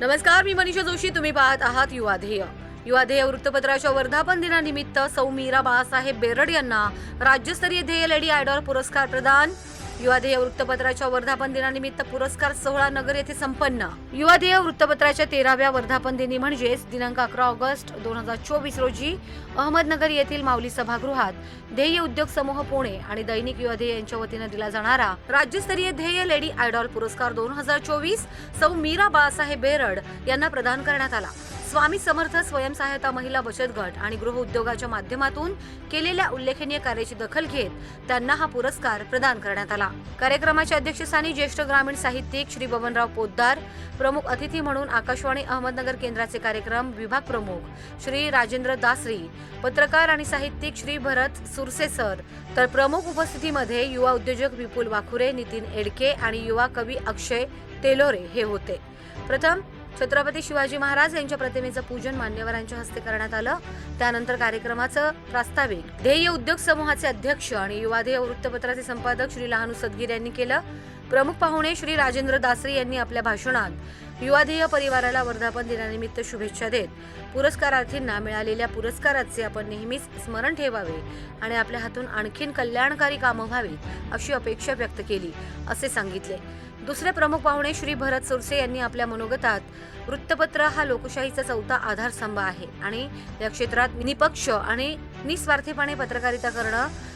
नमस्कार मी मनीषा जोशी. तुम्ही पाहत आहात युवा ध्येय. युवा ध्येय वृत्तपत्राच्या वर्धापन दिनानिमित्त सौ मीरा बाळासाहेब बेरड यांना राज्यस्तरीय ध्येय लेडी आयडॉल पुरस्कार प्रदान. युवादेय वृत्तपत्राच्या वर्धापन दिनानिमित्त पुरस्कार सोहळा नगर येथे संपन्न. युवादेय वृत्तपत्राच्या तेराव्या वर्धापन दिनी म्हणजेच दिनांक अकरा ऑगस्ट दोन हजार चोवीस रोजी अहमदनगर येथील माऊली सभागृहात ध्येय उद्योग समूह पुणे आणि दैनिक युवाधेय यांच्या वतीने दिला जाणारा राज्यस्तरीय ध्येय लेडी आयडॉल पुरस्कार दोन हजार चोवीस सौ मीरा बाळासाहेब बेरड यांना प्रदान करण्यात आला. स्वामी समर्थ स्वयंसहायता महिला बचत गट आणि गृह उद्योगाच्या माध्यमातून केलेल्या उल्लेखनीय कार्याची दखल घेत त्यांना हा पुरस्कार प्रदान करण्यात आला. कार्यक्रमाच्या अध्यक्षस्थानी ज्येष्ठ ग्रामीण साहित्यिक श्री बबनराव पोद्दार प्रमुख अतिथी म्हणून आकाशवाणी अहमदनगर केंद्राचे कार्यक्रम विभाग प्रमुख श्री राजेंद्र दासरी पत्रकार आणि साहित्यिक श्री भरत सुरसे सर तर प्रमुख उपस्थितीमध्ये युवा उद्योजक विपुल वाखुरे नितीन एडके आणि युवा कवी अक्षय तेलोरे हे होते. प्रथम छत्रपती शिवाजी महाराज यांच्या प्रतिमेचं पूजन मान्यवरांच्या हस्ते करण्यात आलं. त्यानंतर कार्यक्रमाचं प्रास्ताविक. ध्येय उद्योग समूहाचे अध्यक्ष आणि युवा वृत्तपत्राचे संपादक श्री लहानू सदगीर यांनी केलं. प्रमुख पाहुणे श्री राजेंद्र दासरे यांनी आपल्या भाषणात युवाधेय परिवाराला वर्धापन दिनानिमित्त शुभेच्छा देत पुरस्कारार्थींना मिळालेल्या पुरस्काराचे आपण नेहमीच स्मरण ठेवावे आणि आपल्या हातून आणखीन कल्याणकारी कामं व्हावी अशी अपेक्षा व्यक्त केली असे सांगितले. दुसरे प्रमुख पाहुणे श्री भरत सुरसे यांनी आपल्या मनोगतात वृत्तपत्र हा लोकशाहीचा चौथा आधारस्तंभ आहे आणि या क्षेत्रात निपक्ष आणि निस्वार्थीपणे पत्रकारिता करणं